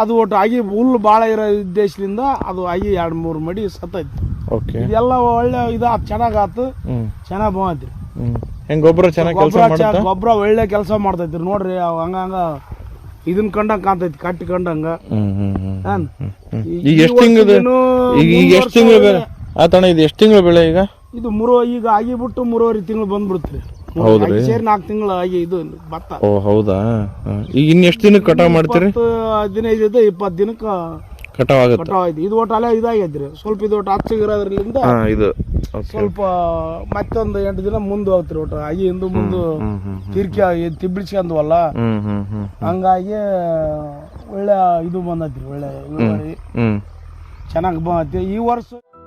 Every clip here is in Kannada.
ಅದು ಒಟ್ಟು ಆಗಿ ಹುಲ್ಲು ಭಾಳ ಇರೋ ಉದ್ದೇಶದಿಂದ ಅದು ಆಗಿ ಎರಡು ಮೂರು ಮಡಿ ಸತ್ತೈತಿ ಓಕೆ ಇದೆಲ್ಲ ಒಳ್ಳೆ ಇದು ಚೆನ್ನಾಗಿ ಆತು. ಚೆನ್ನಾಗಿ ಬಂದೈತಿ ಹೆಂಗ್ ಗೊಬ್ಬರ ಚೆನ್ನಾಗಿ ಕೆಲಸ ಗೊಬ್ಬರ ಮಾಡುತ್ತಾ? ಗೊಬ್ಬರ ಒಳ್ಳೆ ಕೆಲಸ ಮಾಡ್ತೈತಿ ನೋಡ್ರಿ ಅವ್ ಹಂಗಂಗ ಇದನ್ ಕಂಡಂಗ ಕಾಣ್ತೈತಿ ಕಟ್ಟಿ ಕಂಡಂಗ. ಈಗ ಎಷ್ಟು ತಿಂಗಳು ಈಗ ಈಗ ಎಷ್ಟು ತಿಂಗಳು ಬೆಳೆ? ಆತಣ್ಣ ಇದು ಎಷ್ಟು ತಿಂಗಳು ಬೆಳೆ ಈಗ? ಇದು ಮೂರು ಈಗ ಆಗಿಬಿಟ್ಟು ಮೂರುವರೆ ತಿಂಗಳು ಬಂದ್ಬಿಡ್ತ್ರಿ. ಹೌದ್ರಿ? ಸೇರಿ ನಾಲ್ಕು ತಿಂಗಳು ಆಗಿ ಇದು ಭತ್ತ. ಓ ಹೌದಾ. ಈಗ ಇನ್ನು ಎಷ್ಟು ದಿನಕ್ಕೆ ಕಟಾವ್ ಮಾಡ್ತೀರಿ? ಇಪ್ಪತ್ತು ಹದಿನೈದು ಇಪ್ಪತ್ತು ದಿನಕ್ಕೆ ಕಟಾವ್ ಆಗುತ್ತೆ. ಕಟಾವ್ ಆಯ್ತು. ಇದು ಒಟ್ಟು ಅಲ್ಲೇ ಇದಾಗೈತ್ರಿ ಸ್ವಲ್ಪ ಇದು ಒಟ್ಟು ಹಚ್ಚಿಗಿರೋದ್ರಿಂದ ಹಾ ಇದು. ಓಕೆ ಸ್ವಲ್ಪ ಮತ್ತೊಂದು ಎಂಟು ದಿನ ಮುಂದೆ ಹೋಗ್ತಿರಿ ಒಟ್ಟು. ಆಗಿ ಹಿಂದೆ ಮುಂದೆ ತಿರ್ಕಿ ತಿಬ್ಬಿಡ್ಸ್ಕೊಂಡ್ವಲ್ಲ? ಹ್ಮ್ ಹ್ಮ್ ಹ್ಮ್ ಹಂಗಾಗಿ ಒಳ್ಳೆ ಇದು ಬಂದೈತ್ರಿ ಒಳ್ಳೆ ಇಳುವರಿ. ಹ್ಮ್. ಚೆನ್ನಾಗಿ ಬಂದೈತಿ. ಈ ವರ್ಷ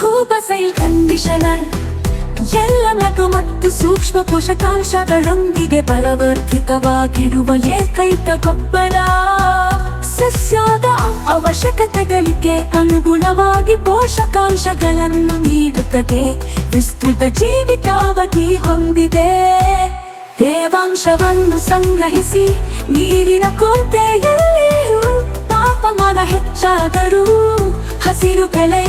ಕೂಬಸೈಲ್ ಕಂಡೀಷನರ್. ಎಲ್ಲ ಮಗು ಮತ್ತು ಸೂಕ್ಷ್ಮ ಪೋಷಕಾಂಶಗಳೊಂದಿಗೆ ಬಲವರ್ಧಿತವಾಗಿರುವ ಏಕೈಕ ಗೊಬ್ಬರ ಸಸ್ಯದ ಅವಶ್ಯಕತೆಗಳಿಗೆ ಅನುಗುಣವಾಗಿ ಪೋಷಕಾಂಶಗಳನ್ನು ನೀಡುತ್ತದೆ. ವಿಸ್ತೃತ ಜೀವಿತಾವಧಿ ಹೊಂದಿದೆ. ತೇವಾಂಶವನ್ನು ಸಂಗ್ರಹಿಸಿ ನೀರಿನ ಕೊರತೆಯಲ್ಲಿಯೂ ತಾಪಮಾನ ಹೆಚ್ಚಾದರೂ ಹಸಿರು ಬೆಳೆಯ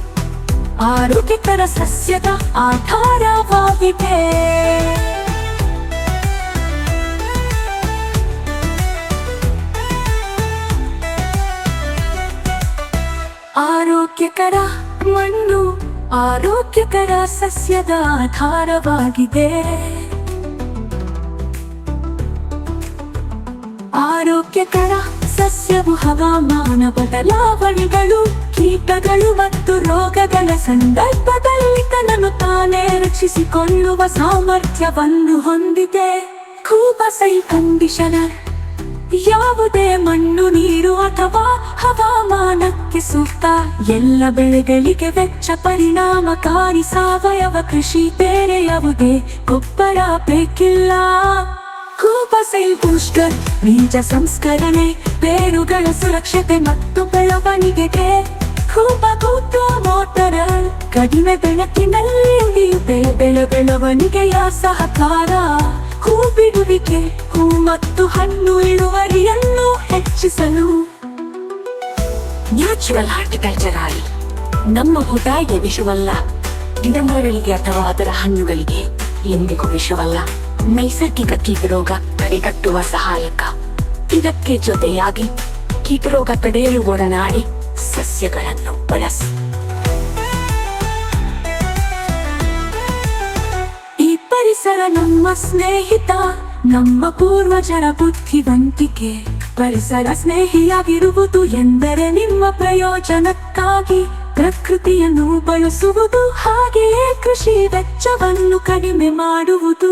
ಆರೋಗ್ಯಕರ ಸಸ್ಯದ ಆಧಾರವಾಗಿದೆ. ಆರೋಗ್ಯಕರ ಮಣ್ಣು ಆರೋಗ್ಯಕರ ಸಸ್ಯದ ಆಧಾರವಾಗಿದೆ. ಆರೋಗ್ಯಕರ ಸಸ್ಯವು ಹವಾಮಾನ ಬದಲಾವಣೆಗಳು ಕೀಟಗಳು ಮತ್ತು ರೋಗಗಳ ಸಂದರ್ಭದಲ್ಲಿ ತನ್ನನ್ನು ತಾನೇ ರಕ್ಷಿಸಿಕೊಳ್ಳುವ ಸಾಮರ್ಥ್ಯವನ್ನು ಹೊಂದಿದೆ. ಕೂಬಸೈ ಕಂಡಿಷನರ್. ಯಾವುದೇ ಮಣ್ಣು, ನೀರು ಅಥವಾ ಹವಾಮಾನಕ್ಕೆ ಸೂಕ್ತ. ಎಲ್ಲ ಬೆಳೆಗಳಿಗೆ ವೆಚ್ಚ, ಪರಿಣಾಮಕಾರಿ ಸಾವಯವ ಕೃಷಿ ಬೇರೆ ಯಾವುದೇ ಗೊಬ್ಬರ ಬೇಕಿಲ್ಲ. ಕೂಬಸೈಲ್ ಬೂಸ್ಟರ್. ಬೀಜ ಸಂಸ್ಕರಣೆ, ಬೇರುಗಳ ಸುರಕ್ಷತೆ ಮತ್ತು ಬೆಳವಣಿಗೆಗೆ ಮೋಟರ, ಕಡಿಮೆ ಬೆಳಕಿನಲ್ಲಿ ಉಳಿಯುತ್ತೆ. ಬೆಳೆ ಬೆಳವಣಿಗೆಯ ಸಹಕಾರ ಹೂ ಬಿಡುವಿಕೆ ಹೂ ಮತ್ತು ಹಣ್ಣು ಇಳುವರಿಯನ್ನು ಹೆಚ್ಚಿಸಲು. ನ್ಯಾಚುರಲ್ ಹಾರ್ಟಿಕಲ್ಚರ್ ಆಗಿ ನಮ್ಮ ಹುಟಾಯಿಗೆ ವಿಷವಲ್ಲ ಗಿಡಮರಗಳಿಗೆ ಅಥವಾ ಅದರ ಹಣ್ಣುಗಳಿಗೆ ಎಂದಿಗೂ ವಿಷವಲ್ಲ ನೈಸರ್ಗಿಕ ಕೀಟರೋಗ ತಡೆಗಟ್ಟುವ ಸಹಾಯಕ. ಇದಕ್ಕೆ ಜೊತೆಯಾಗಿ ಕೀಟರೋಗ ತಡೆಯಲು ಒಡನಾಡಿ ಸಸ್ಯಗಳನ್ನು ಬಳಸಿ ಈ ಪರಿಸರ ನಮ್ಮ ಸ್ನೇಹಿತ, ನಮ್ಮ ಪೂರ್ವಜರ ಬುದ್ಧಿವಂತಿಕೆ ಪರಿಸರ ಸ್ನೇಹಿಯಾಗಿರುವುದು ಎಂದರೆ ನಿಮ್ಮ ಪ್ರಯೋಜನಕ್ಕಾಗಿ. ಪ್ರಕೃತಿಯನ್ನು ಬಯಸುವುದು ಹಾಗೆಯೇ ಕೃಷಿ ವೆಚ್ಚವನ್ನು ಕಡಿಮೆ ಮಾಡುವುದು.